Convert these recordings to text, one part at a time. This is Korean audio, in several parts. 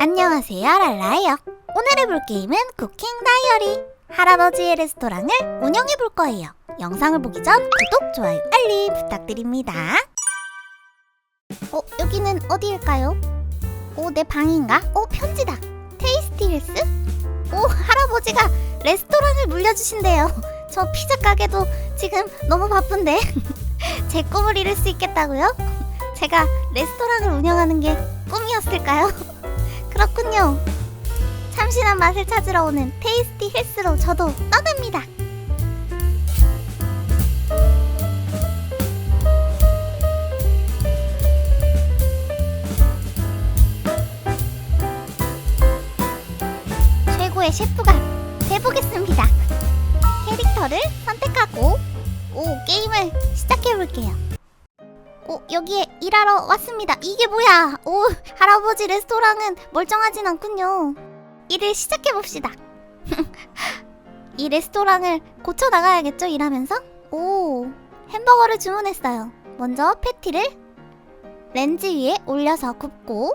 안녕하세요 랄라예요 오늘 해볼 게임은 쿠킹 다이어리 할아버지의 레스토랑을 운영해 볼 거예요 영상을 보기 전 구독, 좋아요, 알림 부탁드립니다 어 여기는 어디일까요? 오 내 방인가? 오 편지다 테이스티 힐스? 오 할아버지가 레스토랑을 물려주신대요 저 피자 가게도 지금 너무 바쁜데 제 꿈을 이룰 수 있겠다고요? 제가 레스토랑을 운영하는 게 꿈이었을까요? 그렇군요. 참신한 맛을 찾으러 오는 테이스티 힐스로 저도 떠납니다. 최고의 셰프가 돼보겠습니다. 캐릭터를 선택하고 오 게임을 시작해 볼게요. 오, 여기에 일하러 왔습니다. 이게 뭐야? 오, 할아버지 레스토랑은 멀쩡하진 않군요. 일을 시작해 봅시다. 이 레스토랑을 고쳐 나가야겠죠? 일하면서? 오, 햄버거를 주문했어요. 먼저 패티를 렌즈 위에 올려서 굽고,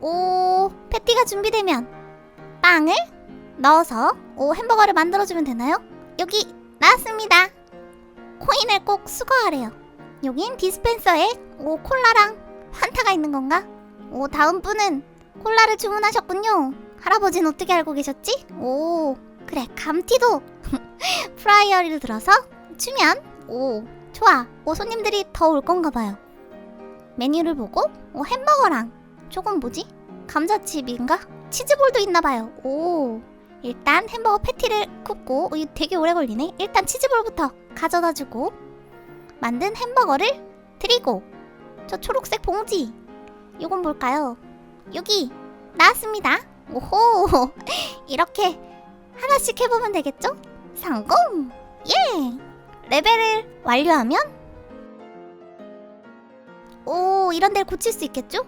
오, 패티가 준비되면 빵을 넣어서 오 햄버거를 만들어주면 되나요? 여기 나왔습니다. 코인을 꼭 수거하래요. 여긴 디스펜서에 오 콜라랑 환타가 있는 건가? 오 다음 분은 콜라를 주문하셨군요. 할아버지는 어떻게 알고 계셨지? 오 그래 감티도 프라이어리를 들어서 주면 오 좋아 오 손님들이 더 올 건가 봐요. 메뉴를 보고 오 햄버거랑 조금 뭐지? 감자칩인가? 치즈볼도 있나 봐요. 오 일단 햄버거 패티를 굽고 어, 이거 되게 오래 걸리네. 일단 치즈볼부터 가져다 주고 만든 햄버거를 드리고 저 초록색 봉지 이건 뭘까요? 여기 나왔습니다. 오호 이렇게 하나씩 해보면 되겠죠? 성공! 예! 레벨을 완료하면 오 이런 데를 고칠 수 있겠죠?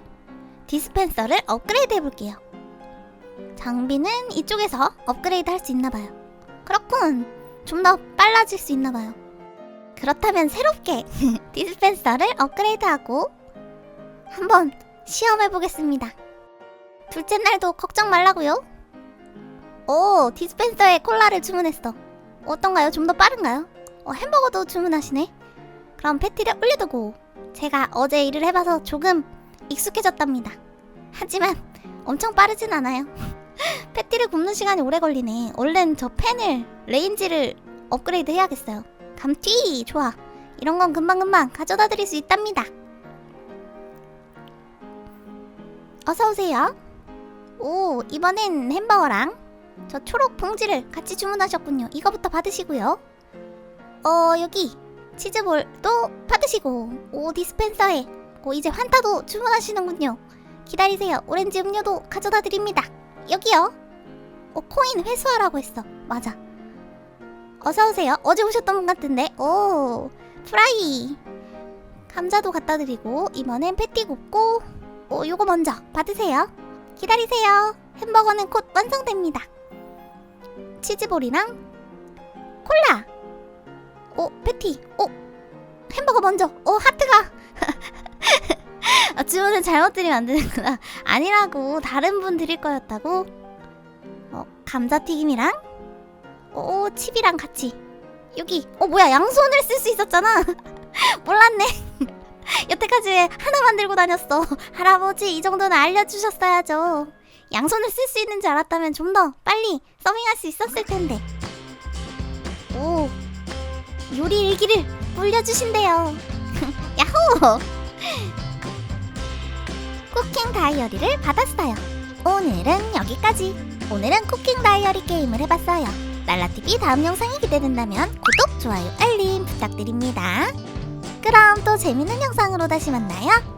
디스펜서를 업그레이드 해볼게요. 장비는 이쪽에서 업그레이드 할 수 있나봐요. 그렇군. 좀 더 빨라질 수 있나봐요. 그렇다면 새롭게 디스펜서를 업그레이드하고 한번 시험해 보겠습니다. 둘째 날도 걱정 말라고요. 오, 디스펜서에 콜라를 주문했어. 어떤가요? 좀 더 빠른가요? 어, 햄버거도 주문하시네. 그럼 패티를 올려두고 제가 어제 일을 해봐서 조금 익숙해졌답니다. 하지만 엄청 빠르진 않아요. 패티를 굽는 시간이 오래 걸리네. 얼른 저 팬을 레인지를 업그레이드 해야겠어요. 감튀! 좋아. 이런 건 금방금방 가져다 드릴 수 있답니다. 어서 오세요. 오 이번엔 햄버거랑 저 초록 봉지를 같이 주문하셨군요. 이거부터 받으시고요. 어 여기 치즈볼도 받으시고 오 디스펜서에 오 이제 환타도 주문하시는군요. 기다리세요. 오렌지 음료도 가져다 드립니다. 여기요. 어 코인 회수하라고 했어. 맞아 어서 오세요. 어제 오셨던 분 같은데. 오, 프라이. 감자도 갖다 드리고 이번엔 패티 굽고 오, 요거 먼저 받으세요. 기다리세요. 햄버거는 곧 완성됩니다. 치즈볼이랑 콜라. 오, 패티. 오, 햄버거 먼저. 오, 하트가. 아, 주문을 잘못 드리면 안 되는구나. 아니라고 다른 분 드릴 거였다고. 어, 감자튀김이랑 오 칩이랑 같이. 여기 어 뭐야 양손을 쓸 수 있었잖아. 몰랐네. 여태까지 왜 하나만 들고 다녔어? 할아버지 이 정도는 알려주셨어야죠. 양손을 쓸 수 있는 줄 알았다면 좀 더 빨리 서빙할 수 있었을 텐데. 오 요리 일기를 물려주신대요. 야호! 쿠킹 다이어리를 받았어요. 오늘은 여기까지. 오늘은 쿠킹 다이어리 게임을 해봤어요 랄라TV 다음 영상이 기대된다면 구독, 좋아요, 알림 부탁드립니다. 그럼 또 재밌는 영상으로 다시 만나요.